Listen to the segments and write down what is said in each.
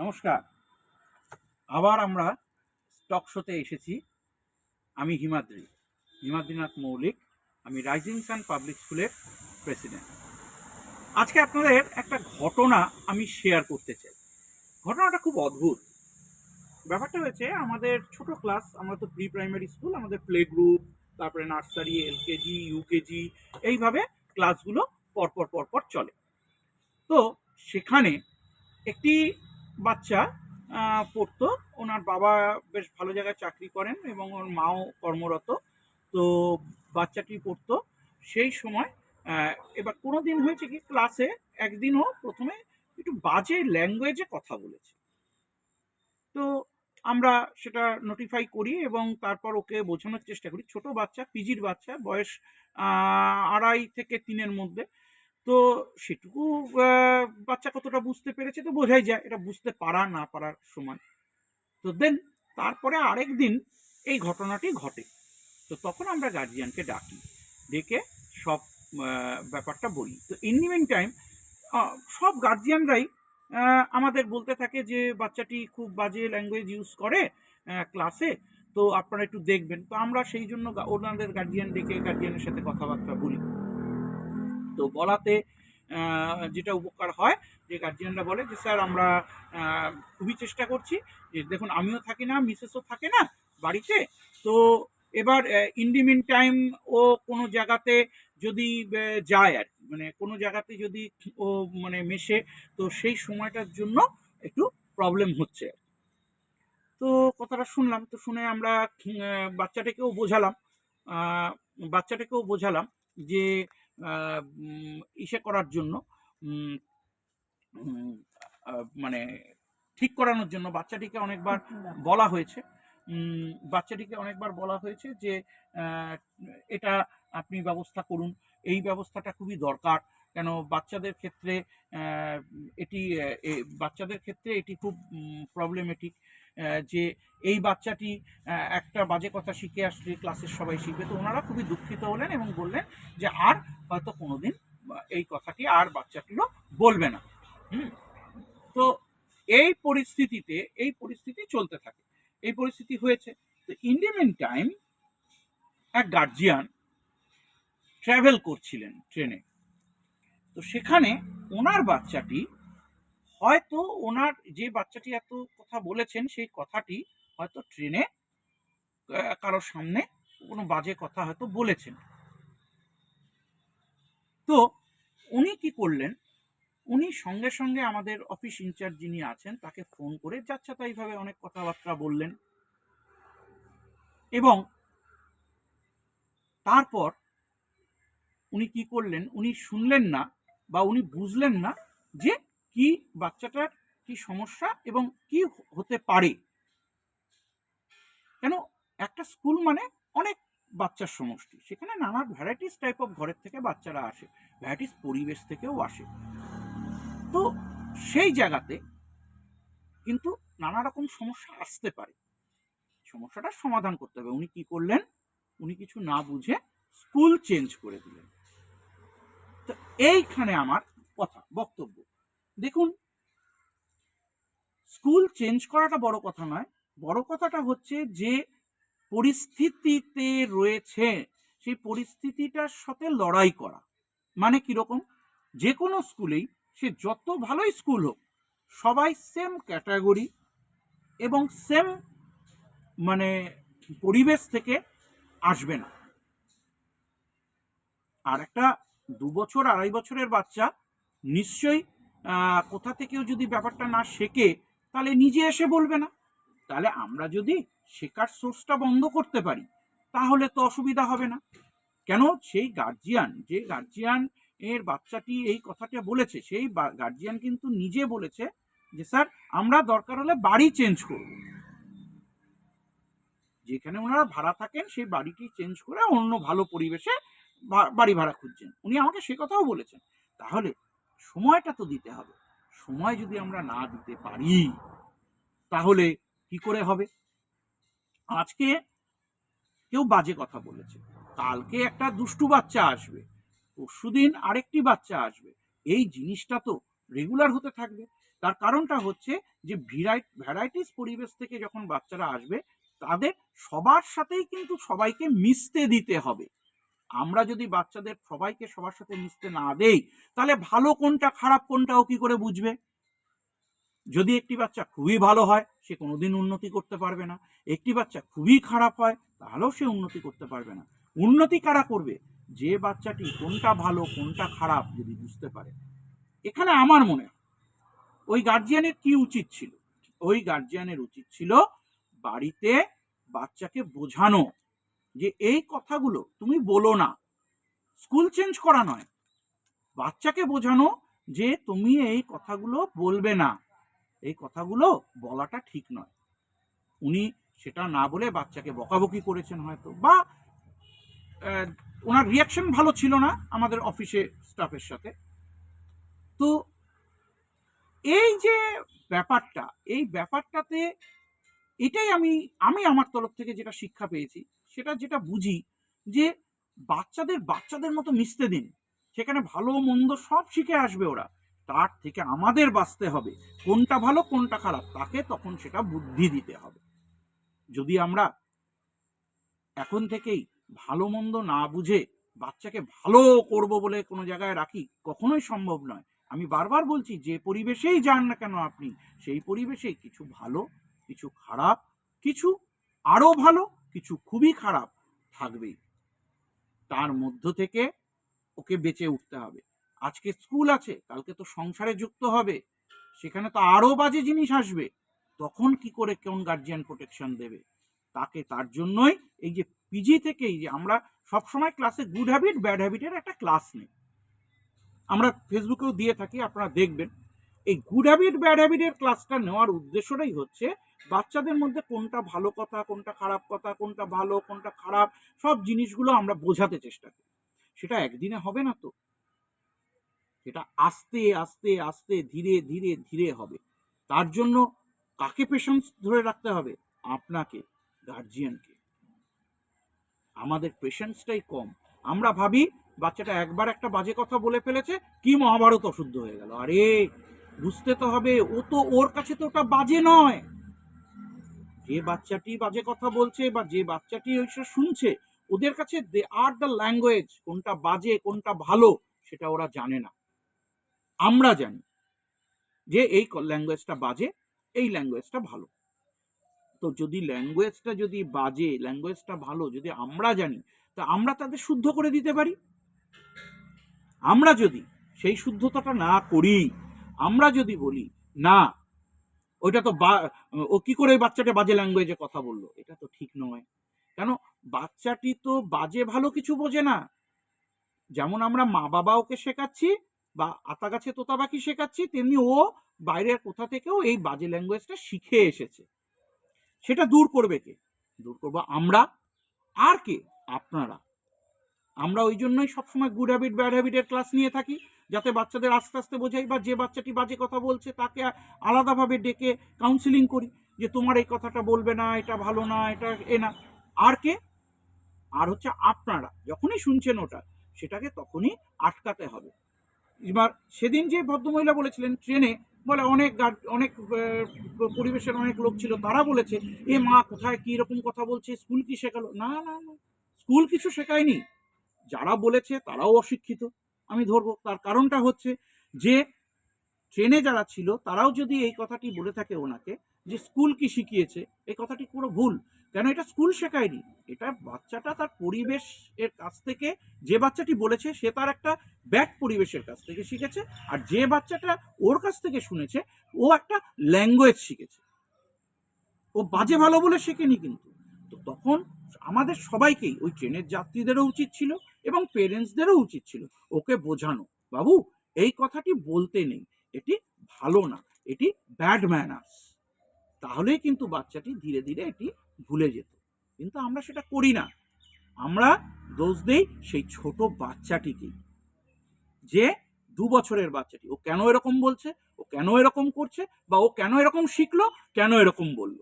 নমস্কার। আবার আমরা স্টক শোতে এসেছি। আমি হিমাদ্রি। হিমাদ্রিনাথ মৌলিক। আমি রাইজিং সান পাবলিক স্কুলের প্রেসিডেন্ট আজকে আপনাদের একটা ঘটনা আমি শেয়ার করতে চাই। ঘটনাটা খুব অদ্ভুত। ব্যাপারটা হয়েছে, আমাদের ছোট ক্লাস আমরা তো প্রি প্রাইমারি স্কুল আমাদের প্লে গ্রুপ তারপরে নার্সারি এলকেজি ইউকেজি এইভাবে ক্লাসগুলো পরপর পরপর চলে। তো সেখানে একটি বাচ্চা পড়তো। ওনার বাবা বেশ ভালো জায়গায় চাকরি করেন এবং ওর মাও কর্মরত। তো বাচ্চাটি পড়তো। সেই সময় এবার কোনো দিন হয়েছে কি, ক্লাসে একদিনও প্রথমে একটু বাজে ল্যাঙ্গুয়েজে কথা বলেছে। তো আমরা সেটা নোটিফাই করি এবং তারপর ওকে বোঝানোর চেষ্টা করি। ছোট বাচ্চা, পিজির বাচ্চা, বয়স আড়াই থেকে তিনের মধ্যে। তো সেটুকু বাচ্চা কতটা বুঝতে পেরেছে তো বোঝাই যায়। এটা বুঝতে পারা না পারার সমান। তো দেন তারপরে আরেক দিন এই ঘটনাটি ঘটে। তো তখন আমরা গার্জিয়ানকে ডাকি। ডেকে সব ব্যাপারটা বলি। তো ইন টাইম সব গার্জিয়ানরাই আমাদের বলতে থাকে যে বাচ্চাটি খুব বাজে ল্যাঙ্গুয়েজ ইউজ করে ক্লাসে তো আপনারা একটু দেখবেন। তো আমরা সেই জন্য ওনাদের গার্জিয়ান ডেকে গার্জিয়ানের সাথে কথাবার্তা বলি। তো বলাতে যেটা উপকার হয়, যে গার্জিয়ানরা বলে যে, স্যার, আমরা খুবই চেষ্টা করছি যে, দেখুন, আমিও থাকি না, মিসেসও থাকে না বাড়িতে। তো এবার ইন্ডিমিন টাইম ও কোনো জায়গাতে যদি যায় আর কি মানে কোনো জায়গাতে যদি ও মানে মেশে, তো সেই সময়টার জন্য একটু প্রবলেম হচ্ছে তো কথাটা শুনলাম, তো শুনে আমরা বাচ্চাটাকেও বোঝালাম বাচ্চাটাকেও বোঝালাম যে ইসে করার জন্য মানে ঠিক করানোর জন্য বাচ্চাটিকে অনেকবার বলা হয়েছে। বাচ্চাটিকে অনেকবার বলা হয়েছে যে এটা আপনি ব্যবস্থা করুন। এই ব্যবস্থাটা খুবই দরকার। কেন বাচ্চাদের ক্ষেত্রে এটি বাচ্চাদের ক্ষেত্রে এটি খুব প্রবলেমেটিক যে এই বাচ্চাটি একটা বাজে কথা শিখে আসলে ক্লাসের সবাই শিখবে। তো ওনারা খুবই দুঃখিত হলেন এবং বললেন যে আর হয়তো কোনোদিন এই কথাটি আর বাচ্চাটিও বলবে না। তো এই পরিস্থিতিতে, এই পরিস্থিতি চলতে থাকে। এই পরিস্থিতি হয়েছে। তো ইন্ডিয়ান টাইম এক গার্জিয়ান ট্রাভেল করছিলেন ট্রেনে তো সেখানে ওনার বাচ্চাটি হয়তো ওনার যে বাচ্চাটি এত কথা বলেছেন, সেই কথাটি হয়তো ট্রেনে কারোর সামনে কোনো বাজে কথা হয়তো বলেছেন। তো উনি কি করলেন? উনি সঙ্গে সঙ্গে আমাদের অফিস ইনচার্জ যিনি আছেন, তাকে ফোন করে যাচ্ছা তাইভাবে অনেক কথাবার্তা বললেন। এবং তারপর উনি কি করলেন? উনি শুনলেন না বা উনি বুঝলেন না যে কি বাচ্চাটার কি সমস্যা এবং কি হতে পারে? কেন একটা স্কুল মানে অনেক বাচ্চার সমষ্টি। সেখানে নানা ভ্যারাইটিস টাইপ অফ ঘরের থেকে বাচ্চারা আসে ভ্যারাইটিস পরিবেশ থেকেও আসে। তো সেই জায়গাতে কিন্তু নানা রকম সমস্যা আসতে পারে। সমস্যাটার সমাধান করতে হবে। উনি কি করলেন? উনি কিছু না বুঝে স্কুল চেঞ্জ করে দিলেন। তো এইখানে আমার কথা, বক্তব্য। দেখুন স্কুল চেঞ্জ করাটা বড় কথা নয়। বড় কথাটা হচ্ছে যে পরিস্থিতিতে রয়েছে, সেই পরিস্থিতিটার সাথে লড়াই করা। মানে কীরকম যে কোনো স্কুলেই সে যত ভালোই স্কুল হোক, সবাই সেম ক্যাটাগরি এবং সেম মানে পরিবেশ থেকে আসবে না। আর একটা দু বছর, আড়াই বছরের বাচ্চা নিশ্চয়ই কোথা থেকেও যদি ব্যাপারটা না শেখে, তাহলে নিজে এসে বলবে না। তাহলে আমরা যদি শেখার সোর্সটা বন্ধ করতে পারি, তাহলে তো অসুবিধা হবে না। কেন? সেই গার্জিয়ান যে গার্জিয়ান এর বাচ্চাটি এই কথাটা বলেছে, সেই গার্জিয়ান কিন্তু নিজে বলেছে যে, স্যার, আমরা দরকার হলে বাড়ি চেঞ্জ করব। যেখানে ওনারা ভাড়া থাকেন, সেই বাড়িটি চেঞ্জ করে অন্য ভালো পরিবেশে বাড়ি ভাড়া খুঁজছেন। উনি আমাকে সে কথাও বলেছেন। তাহলে সময়টা তো দিতে হবে। সময় যদি আমরা না দিতে পারি, তাহলে কি করে হবে? আজকে কেউ বাজে কথা বলেছে। কালকে একটা দুষ্টু বাচ্চা আসবে, পরশুদিন আরেকটি বাচ্চা আসবে। এই জিনিসটা তো রেগুলার হতে থাকবে। তার কারণটা হচ্ছে যে ভ্যারাইটিস পরিবেশ থেকে যখন বাচ্চারা আসবে, তাদের সবার সাথেই কিন্তু সবাইকে মিশতে দিতে হবে। আমরা যদি বাচ্চাদের সবাইকে সবার সাথে মিশতে না দেই, তাহলে ভালো কোনটা খারাপ কোনটাও কি করে বুঝবে? যদি একটি বাচ্চা খুবই ভালো হয়, সে কোনোদিন উন্নতি করতে পারবে না। একটি বাচ্চা খুবই খারাপ হয়, তাহলেও সে উন্নতি করতে পারবে না। উন্নতি কারা করবে? যে বাচ্চাটি কোনটা ভালো, কোনটা খারাপ যদি বুঝতে পারে। এখানে আমার মনে ওই গার্জিয়ানের কি উচিত ছিল? ওই গার্জিয়ানের উচিত ছিল বাড়িতে বাচ্চাকে বোঝানো। যে এই কথাগুলো তুমি বলো না। স্কুল চেঞ্জ করা নয়। বাচ্চাকে বোঝানো যে তুমি এই কথাগুলো বলবে না। এই কথাগুলো বলাটা ঠিক নয়। উনি সেটা না বলে বাচ্চাকে বকাবকি করেছেন হয়তো বা ওনার রিয়াকশন ভালো ছিল না আমাদের অফিসে স্টাফের সাথে। তো এই যে ব্যাপারটা, এই ব্যাপারটাতে এটাই আমি আমি আমার তরফ থেকে যেটা শিক্ষা পেয়েছি সেটা যেটা বুঝি যে বাচ্চাদের বাচ্চাদের মতো মিশতে দিন। সেখানে ভালো মন্দ সব শিখে আসবে ওরা। তার থেকে আমাদের বাঁচতে হবে। কোনটা ভালো, কোনটা খারাপ, তাকে তখন সেটা বুদ্ধি দিতে হবে। যদি আমরা এখন থেকেই ভালো মন্দ না বুঝে বাচ্চাকে ভালো করব বলে কোনো জায়গায় রাখি, কখনোই সম্ভব নয়। আমি বারবার বলছি, যে পরিবেশেই যান না কেন আপনি, সেই পরিবেশেই কিছু ভালো, কিছু খারাপ, কিছু আরও ভালো কিছু খুবই খারাপ থাকবেই। তার মধ্য থেকে ওকে বেঁচে উঠতে হবে। আজকে স্কুল আছে, কালকে তো সংসারে যুক্ত হবে। সেখানে তো আরও বাজে জিনিস আসবে। তখন কি করে কোন গার্জিয়ান প্রোটেকশন দেবে? তাকে তার জন্যই এই যে পিজি থেকেই যে আমরা সবসময় ক্লাসে গুড হ্যাবিট ব্যাড হ্যাবিটের একটা ক্লাস নেই। আমরা ফেসবুকেও দিয়ে থাকি, আপনারা দেখবেন। এই গুড হ্যাবিট ব্যাড হ্যাবিটের ক্লাসটা নেওয়ার উদ্দেশ্যটাই হচ্ছে বাচ্চাদের মধ্যে কোনটা ভালো কথা, কোনটা খারাপ কথা, কোনটা ভালো, কোনটা খারাপ, সব জিনিসগুলো আমরা বোঝাতে চেষ্টা করি। সেটা একদিনে হবে না তো। সেটা আস্তে আস্তে আস্তে, ধীরে ধীরে ধীরে হবে। তার জন্য কাকে পেশেন্স ধরে রাখতে হবে? আপনাকে গার্জিয়ানকে আমাদের পেশেন্সটাই কম। আমরা ভাবি, বাচ্চাটা একবার একটা বাজে কথা বলে ফেলেছে, কি মহাভারত অশুদ্ধ হয়ে গেল। আরে বুঝতে তো হবে, ও তো ওর কাছে তো ওটা বাজে নয়। যে বাচ্চাটি বাজে কথা বলছে বা যে বাচ্চাটি ওইসব শুনছে, ওদের কাছে দে আর দ্য ল্যাঙ্গুয়েজ কোনটা বাজে, কোনটা ভালো, সেটা ওরা জানে না। আমরা জানি যে এই ল্যাঙ্গুয়েজটা বাজে, এই ল্যাঙ্গুয়েজটা ভালো। তো যদি ল্যাঙ্গুয়েজটা যদি বাজে ল্যাঙ্গুয়েজটা ভালো, যদি আমরা জানি, তা আমরা তাদের শুদ্ধ করে দিতে পারি। আমরা যদি সেই শুদ্ধতাটা না করি আমরা যদি বলি, না, ওইটা তো ও কি করে ওই বাচ্চাটা বাজে ল্যাঙ্গুয়েজে কথা বলল? এটা তো ঠিক নয়। কেন? বাচ্চাটি তো বাজে ভালো কিছু বোঝে না। যেমন আমরা মা বাবা ওকে শেখাচ্ছি বা আতা গাছে তোতা পাখি শেখাচ্ছি, তেমনি ও বাইরের কোথা থেকেও এই বাজে ল্যাঙ্গুয়েজটা শিখে এসেছে। সেটা দূর করবে কে? দূর করব আমরা? আর কে? আপনারা। আমরা ওই জন্যই সবসময় গুড হ্যাবিট ব্যাড হ্যাবিটের ক্লাস নিয়ে থাকি, যাতে বাচ্চাদের আস্তে আস্তে বোঝাই বা যে বাচ্চাটি বাজে কথা বলছে তাকে আলাদাভাবে ডেকে কাউন্সিলিং করি যে তোমার এই কথাটা বলবে না, এটা ভালো না, এটা এ না। আর কে? আর হচ্ছে আপনারা, যখনই শুনছেন ওটা, সেটাকে তখনই আটকাতে হবে। এবার সেদিন যে ভদ্রমহিলা বলেছিলেন ট্রেনে বলে অনেক অনেক পরিবেশের অনেক লোক ছিল, তারা বলেছে, এ মা কোথায়, কি রকম কথা বলছে, স্কুল কি শেখালো? না না না, স্কুল কিছু শেখায়নি। যারা বলেছে তারাও অশিক্ষিত, আমি ধরবো। তার কারণটা হচ্ছে যে ট্রেনে যারা ছিল, তারাও যদি এই কথাটি বলে থাকে ওনাকে যে স্কুল কি শিখিয়েছে, এই কথাটি পুরো ভুল। কেন এটা স্কুল শেখায়নি? এটা বাচ্চাটা তার পরিবেশ এর কাছ থেকে, যে বাচ্চাটি বলেছে সে তার একটা ব্যাড পরিবেশের কাছ থেকে শিখেছে, আর যে বাচ্চাটা ওর কাছ থেকে শুনেছে, ও একটা ল্যাঙ্গুয়েজ শিখেছে। ও বাজে ভালো বলে শেখেনি কিন্তু। তো তখন আমাদের সবাইকেই, ওই ট্রেনের যাত্রীদেরও উচিত ছিল এবং পেরেন্টসদেরও উচিত ছিল, ওকে বোঝানো। বাবু, এই কথাটি বলতে নেই, এটি ভালো না, এটি ব্যাড ম্যানার্স তাহলেই কিন্তু বাচ্চাটি ধীরে ধীরে এটি ভুলে যেত। কিন্তু আমরা সেটা করি না। আমরা দোষ দেই সেই ছোট বাচ্চাটিকেই যে দু বছরের বাচ্চাটি, ও কেন এরকম বলছে, ও কেন এরকম করছে, বা ও কেন এরকম শিখলো, কেন এরকম বলল?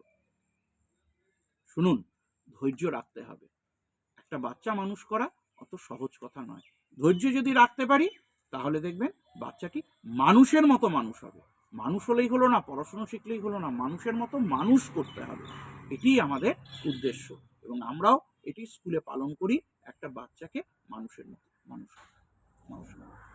শুনুন, ধৈর্য রাখতে হবে। একটা বাচ্চা মানুষ করা অত সহজ কথা নয়। ধৈর্য যদি রাখতে পারি, তাহলে দেখবেন বাচ্চাটি মানুষের মতো মানুষ হবে। মানুষ হলেই হলো না, পড়াশুনো শিখলেই হলো না, মানুষের মতো মানুষ করতে হবে। এটি আমাদের উদ্দেশ্য এবং আমরাও এটি স্কুলে পালন করি, একটা বাচ্চাকে মানুষের মতো, মানুষ মানুষ।